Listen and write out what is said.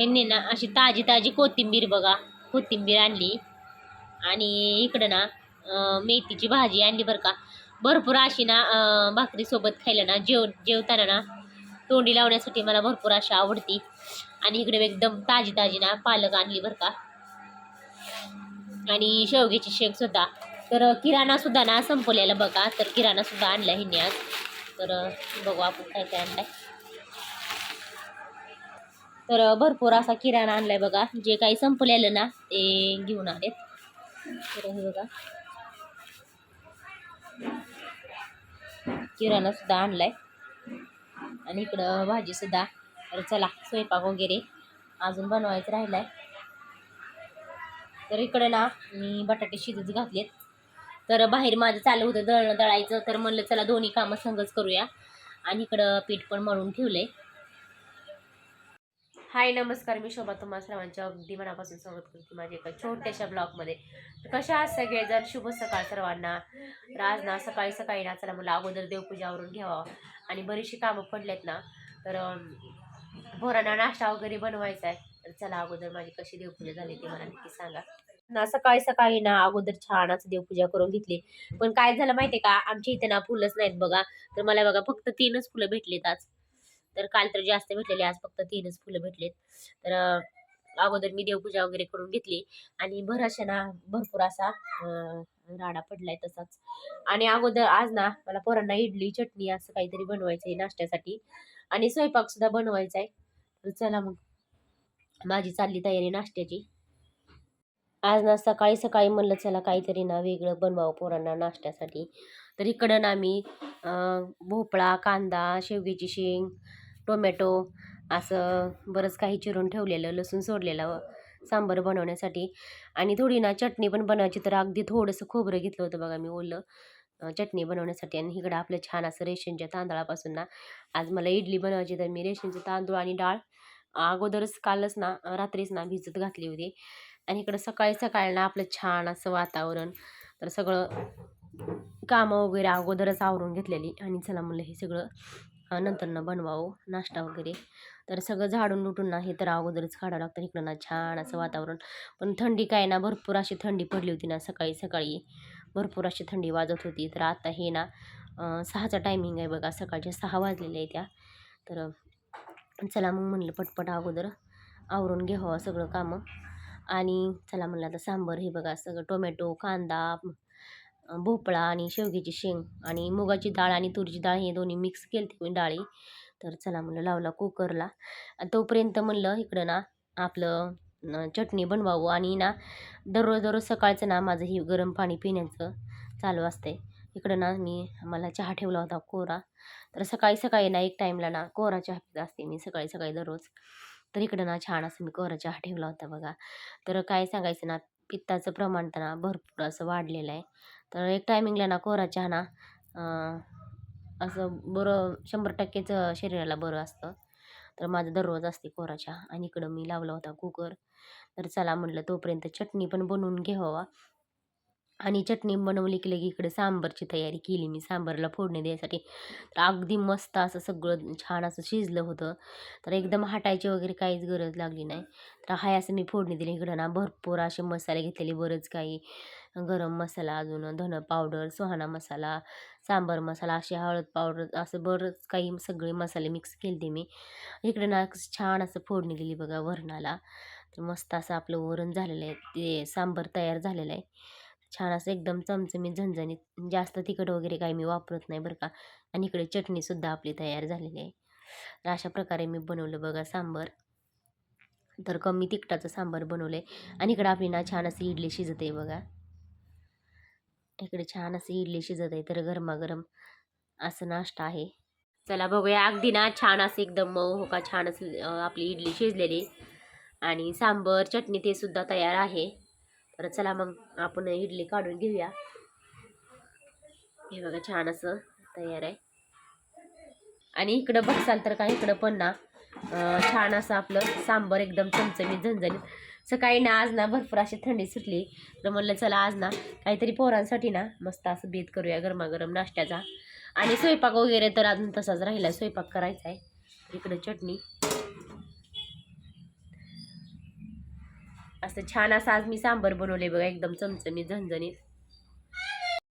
ह्यांनी ना अशी ताजी ताजी कोथिंबीर बघा. कोथिंबीर आणली. आणि इकडं ना मेथीची भाजी आणली बरं का. भरपूर अशी ना भाकरीसोबत खायला ना जेव जेवताना ना तोंडी लावण्यासाठी मला भरपूर अशी आवडती. आणि इकडे एकदम ताजी ताजी ना पालक आणली बरं का. आणि शेवग्याची शेंग सुद्धा. तर किराणा सुद्धा ना संपवलेला बघा. तर किराणा सुद्धा आणला ह्यांनी आज. तर बघू आपण काय काय आणलाय. तर भरपूर असा किराणा आणलाय बघा. जे काही संपलेलं ना ते घेऊन आलेत. तर हे बघा. किराणा सुद्धा आणलाय. आणि इकडं भाजी सुद्धा. तर चला स्वयंपाक वगैरे अजून बनवायचं राहिलाय. तर इकडे ना मी बटाटे शिजत घातलेत. तर बाहेर माझं चालू होतं दळणं दळायचं तर म्हणलं चला दोन्ही कामं संगच करूया. आणि इकडं पीठ पण मळून ठेवलंय. हाय नमस्कार. मी शोभा. तुम्हा सर्वांच्या अगदी मनापासून स्वागत करते माझ्या एका छोट्याशा ब्लॉगमध्ये. कशा आहात सगळेजण? शुभ सकाळ सर्वांना. तर आज ना सकाळी सकाळी ना चला मला अगोदर देवपूजावरून घ्यावा. आणि बरीचशी कामं पडलेत ना तर पोरांना नाश्ता वगैरे बनवायचा आहे. तर चला अगोदर माझी कशी देवपूजा झाली ते मला नक्की सांगा. ना सकाळी सकाळी ना अगोदर छान असं देवपूजा करून घेतली. पण काय झालं माहितीये का? आमच्या इथे ना फुलंच नाहीत बघा. तर मला बघा फक्त तीनच फुलं भेटलेत आज. तर काल तर जास्त भेटलेले आज फक्त तीनच फुलं भेटलेत. तर अगोदर मी देवपूजा वगैरे करून घेतली आणि भराशा ना भरपूर असा राडा पडलाय तसाच. आणि अगोदर आज ना मला पोरांना इडली चटणी असं काहीतरी बनवायचं आहे नाश्त्यासाठी. आणि स्वयंपाक सुद्धा बनवायचा आहे तर चला मग. माझी चालली तयारी नाश्त्याची. आज ना सकाळी सकाळी म्हणलं चला काहीतरी ना वेगळं बनवावं पोरांना नाश्त्यासाठी. तर इकडं ना मी भोपळा कांदा शेवग्याची शेंग टोमॅटो असं बरंच काही चिरून ठेवलेलं लसूण सोडलेलं सांबार बनवण्यासाठी. आणि थोडी ना चटणी पण बनवायची तर अगदी थोडंसं खोबरं घेतलं होतं बघा मी ओलं चटणी बनवण्यासाठी. आणि इकडं आपलं छान असं रेशनच्या तांदळापासून ना आज मला इडली बनवायची तर मी रेशनचे तांदूळ आणि डाळ अगोदरच कालच ना रात्रीच ना भिजत घातली होती. आणि इकडं सकाळी सकाळी ना आपलं छान असं वातावरण तर सगळं कामं वगैरे अगोदरच आवरून घेतलेली. आणि चला म्हणलं हे सगळं नंतरनं बनवावं नाश्ता वगैरे. तर सगळं झाडून लुटून ना हे तर अगोदरच काढावं लागतं इकडं ना छान असं वातावरण. पण थंडी काय ना भरपूर अशी थंडी पडली होती ना सकाळी सकाळी भरपूर अशी थंडी वाजत होती. तर आता हे ना सहाचा टायमिंग आहे बघा सकाळच्या सहा वाजलेल्या आहे त्या. तर चला मग म्हणलं पटपट अगोदर आवरून घ्यावं सगळं कामं. आणि चला म्हणलं आता सांबर हे बघा सगळं टोमॅटो कांदा भोपळा आणि शेवग्याची शेंग आणि मुगाची डाळ आणि तुरीची डाळ हे दोन्ही मिक्स केली मी डाळी. तर चला म्हणलं लावला कुकरला तोपर्यंत म्हणलं इकडं ना आपलं चटणी बनवावं आणि ना दररोज दररोज सकाळचं ना माझं हे गरम पाणी पिण्याचं चालू असतंय. इकडं ना मी मला चहा ठेवला होता कोरा. तर सकाळी सकाळी ना एक टाईमला ना कोरा चहा पित असते मी सकाळी सकाळी दररोज. तर इकडं ना छान असं मी कोरा चहा ठेवला होता बघा. तर काय सांगायचं ना पित्ताचं प्रमाण तर ना भरपूर असं वाढलेलं आहे. तर एक टायमिंगला ना कोरा चहा ना असं बरं शंभर टक्केच शरीराला बरं असतं. तर माझं दररोज असते कोरा चहा आणि इकडं मी लावला होता कुकर. तर चला म्हटलं तोपर्यंत चटणी पण बनवून घ्यावा. आणि चटणी बनवली की लगे इकडे सांबरची तयारी केली मी सांबरला फोडणी द्यायसाठी. तर अगदी मस्त असं सगळं छान असं शिजलं होतं. तर एकदम हटायची वगैरे काहीच गरज लागली नाही. तर हाय असं मी फोडणी दिली. इकडं ना भरपूर असे मसाले घेतलेले बरंच काही. गरम मसाला अजून धन पावडर सुहाणा मसाला सांबार मसाला असे हळद पावडर असं बरंच काही सगळे मसाले मिक्स केले मी. इकडे ना छान असं फोडणी दिली बघा वरणाला. तर मस्त असं आपलं वरण झालेलं आहे ते सांबार तयार झालेलं आहे. छान असं एकदम चमचमीत झणझणीत जास्त तिखट वगैरे काही मी वापरत नाही बरं का. आणि इकडे चटणीसुद्धा आपली तयार झालेली आहे. तर अशा प्रकारे मी बनवलं बघा सांबार. तर कमी तिखटाचं सांबार बनवलं आहे आणि इकडं आपली ना छान अशी इडली शिजत आहे बघा. इकडे छान अशी इडली शिजत आहे तर गरमागरम असं नाश्ता आहे. चला बघूया अगदी ना छान असं एकदम मऊ हो का छान असं आपली इडली शिजलेली. आणि सांबर चटणी ते सुद्धा तयार आहे. तर चला मग आपण इडली काढून घेऊया. हे बघा छान असं तयार आहे. आणि इकडं बघसाल तर काय इकडं पण ना छान असं आपलं सांबर एकदम चमचमीत झणझणीत सकाळी ना आज ना भरपूर अशी थंडी सुटली. तर म्हणलं चला आज ना काहीतरी पोरांसाठी ना मस्त असं बेत करूया गरमागरम नाश्त्याचा. आणि स्वयंपाक वगैरे तर अजून तसाच राहिला. स्वयंपाक करायचा आहे इकडं चटणी. असं छान असं आज मी सांबर बनवले बघा एकदम चमचमीत झणझणीत.